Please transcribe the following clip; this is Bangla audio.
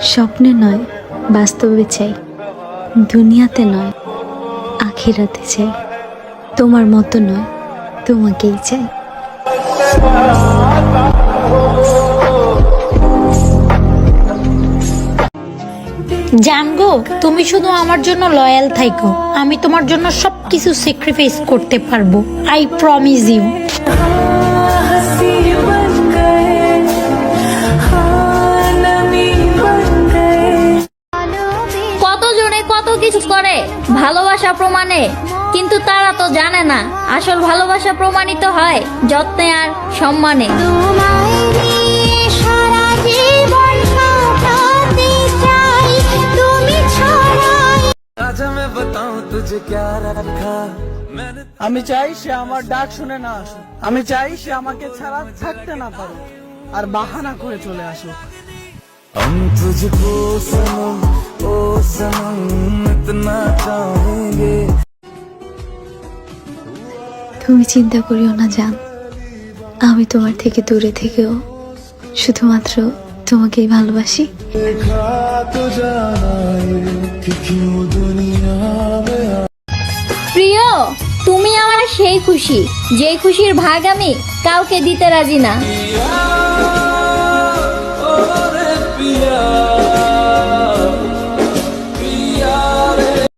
স্বপ্নে নয়, বাস্তবে চাই। দুনিয়াতে নয়, আখিরাতে চাই। তোমার মতো নয়, তোমাকেই চাই। জানগো, তুমি শুধু আমার জন্য লয়াল থাইকো। আমি তোমার জন্য সবকিছু স্যাক্রিফাইস করতে পারব। আই প্রমিস ইউ কিছু করে ভালোবাসা প্রমাণে। কিন্তু তারা তো জানে না আসল ভালোবাসা প্রমাণিত হয় যত্নে আর সম্মানে। আমি চাই সে আমার ডাক শুনে না আসুক। আমি চাই সে আমাকে ছাড়া থাকতে না পারুক। আর বাহানা করে চলে আসুক। তুমি চিন্তা করিও না, জান। আমি তোমার থেকে দূরে থেকেও শুধুমাত্র তোমাকেই ভালোবাসি। প্রিয়, তুমি আমার সেই খুশি, যে খুশির ভাগ আমি কাউকে দিতে রাজি না।